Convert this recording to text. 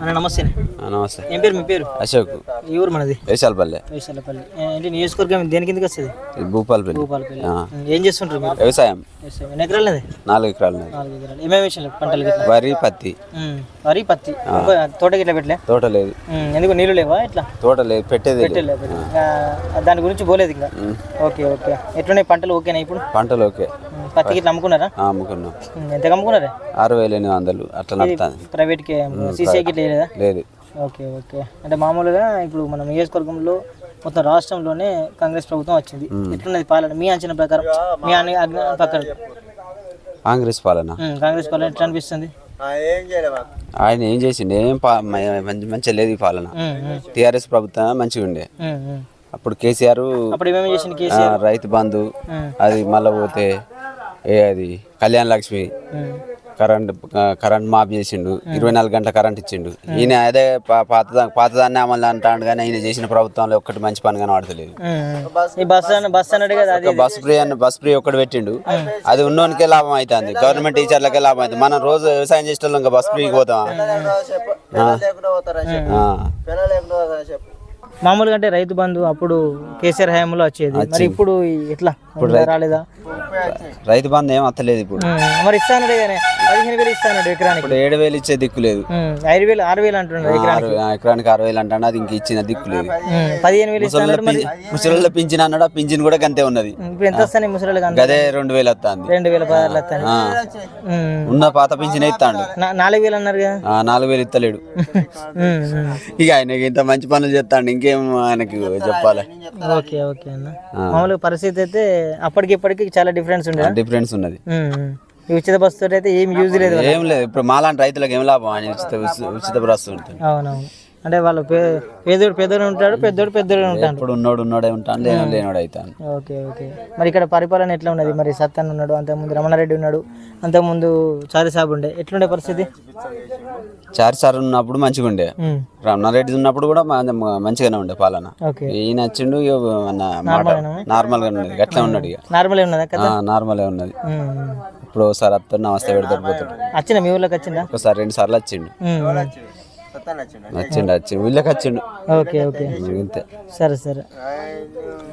అన్న నమస్తే నమస్తే. ఏం పేరు? మీ పేరు? అశోక్. ఈ ఊరు మనది? వేసాలపల్లె. వైశాలపల్లి ఏంటి నియోజకవర్గం దేని కిందకి వస్తుంది? భూపాలపల్లి. భూపాలపల్లి. ఏం చేస్తుంటారు మీరు? వ్యవసాయం. ఎన్ని ఎకరాలు అది నాలుగు ఎకరాలు ఉన్నది. నాలుగు ఎకరాలు. ఏమేమి విషయాలు పంటలు వరి పత్తి. వరి పత్తి. తోట గిట్ల పెట్టలే? తోట లేదు. ఎందుకు నీళ్ళు లేవా ఇట్లా తోట లేదు పెట్టేది లేదు. పెట్టలే పెట్టలే. ఆ, దాని గురించి పోలేదు ఇంకా? Okay okay. ఎట్లున్నాయి? పంటలు ఓకేనా ఇప్పుడు? పంటలు ఓకే. పత్తి గిట్ల అమ్ముకున్నారా ఆ, అమ్ముకున్నాం ఎంత అమ్ముకున్నారా ఆరు వేల ఎనిమిది వందలు అట్లా నడుతుంది. ప్రైవేట్కి సీసీ గిట్ల లేదా? లేదు. Okay okay. అంటే మామూలుగా ఇప్పుడు మన నియోజకవర్గంలో మొత్తం రాష్ట్రంలోనే కాంగ్రెస్ ప్రభుత్వం వచ్చింది. ఎట్లున్నది పాలన? మీ అంచనా ప్రకారం మీ అజ్ఞానం ప్రకారం కాంగ్రెస్ పాలన. కాంగ్రెస్ పాలన ఎట్లా అనిపిస్తుంది? ఆయన ఏం చేసిండు? ఏం మంచి మంచిగా లేదు ఈ పాలన. టీఆర్ఎస్ ప్రభుత్వం మంచిగా ఉండే. అప్పుడు కేసీఆర్ అప్పుడు ఏమేమి చేసింది ఆ, కేసీఆర్ రైతు బంధు అది మళ్ళీ పోతే అది కళ్యాణ్ లక్ష్మి కరెంట్ కరెంట్ మాఫ్ చేసిండు. ఇరవై నాలుగు గంటల కరెంట్ ఇచ్చిండు. ఈయన అదే పాత పాతదాన్ని అమలు అంటాడు కానీ ఈయన చేసిన ప్రభుత్వంలో ఒక్కటి మంచి పని ఉమ్. ఈ బస్ ఫ్రీ అని బస్ ఫ్రీ ఒక్కటి పెట్టిండు. అది ఉన్నోనికే లాభం అవుతుంది గవర్నమెంట్ టీచర్లకే లాభం అవుతుంది మనం రోజు వ్యవసాయం చేసే ఇంకా బస్ ఫ్రీకి పోతాం మామూలుగా అంటే రైతు బంధు అప్పుడు కేసీఆర్ హయాంలో వచ్చేది. మరి ఇప్పుడు ఎట్లా? రాలేదా? రైతు బంధు ఏం అత్తలేదు ఇప్పుడు. మరి ఇస్తానడు కానీ పదిహేను వేలు ఇస్తానడు ఎకరానికి. ఇప్పుడు ఏడు వేలు ఇచ్చే దిక్కు లేదు. ఐదు వేలు ఆరు వేలు అంటున్నాడు ఎకరానికి. ఆరు- ఎకరానికి అరవై వేలు అంటాడు అది ఇంక ఇచ్చిన దిక్కు లేదు. పదిహేను వేలు ముసలిలో పింఛన్ అన్నాడు ఆ పింఛన్ కూడా గంతే ఉన్నది. ఇప్పుడు ఎంత వస్తాయి ముసలి గదే రెండు వేలు వస్తుంది. రెండు వేల పదార్లు వస్తాయి. ఉమ్, ఉన్న పాత పింఛన్ ఇస్తాడు? నాలుగు వేలు అన్నారు కదా. నాలుగు వేలు ఇస్తలేడు. ఇక ఆయనకి ఇంత మంచి పనులు చేస్తాడు ఇంకేం ఆయనకి చెప్పాలి. ఓకే ఓకే అన్న. మామూలుగా పరిస్థితి అయితే అప్పటికి ఇప్పటికి చాలా డిఫరెన్స్ ఉండే డిఫరెన్స్ ఉన్నది. ఉచిత బస్సు అయితే ఏం యూజ్ లేదు ఏం లేదు. ఇప్పుడు మాలాంటి రైతులకు ఏం లాభం? ఆయన ఉచిత ఉచిత- బస్సు ఉంటుంది అవునవును. అంటే వాళ్ళు పేదోడు పేదోడు ఉంటాడు పెద్దోడు పెద్దోడు ఉంటాడు. ఇప్పుడు ఉన్నోడు ఉన్నోడే ఉంటాను లేనోడు లేనోడు అవుతాను ఓకే ఓకే. మరి ఇక్కడ పరిపాలన ఎట్లా ఉన్నది? మరి సత్తన్ ఉన్నాడు అంతకుముందు రమణారెడ్డి ఉన్నాడు అంతకుముందు చారి సాబ్ ఉండే. ఎట్లుండే పరిస్థితి? చారి సార్ ఉన్నప్పుడు మంచిగా ఉండే. ఉమ్, రమణారెడ్డి ఉన్నప్పుడు కూడా మంచిగానే ఉండే పాలన. ఓకే. ఈయన వచ్చిండు మాట నార్మల్గా ఉన్నది అట్లా ఉన్నాడు ఇక నార్మల్ ఉన్నదా నార్మల్ ఉన్నది. ఇప్పుడు ఒకసారి వస్తాడు నమస్తే పెడతాడు పోతాడు. వచ్చిందా మీ ఊళ్ళోకి వచ్చిందా? ఒకసారి రెండు సార్లు వచ్చిండు. వచ్చిండు వచ్చిండు వీళ్ళకి వచ్చిండు ఓకే ఓకే. ఇంతే. సరే సరే.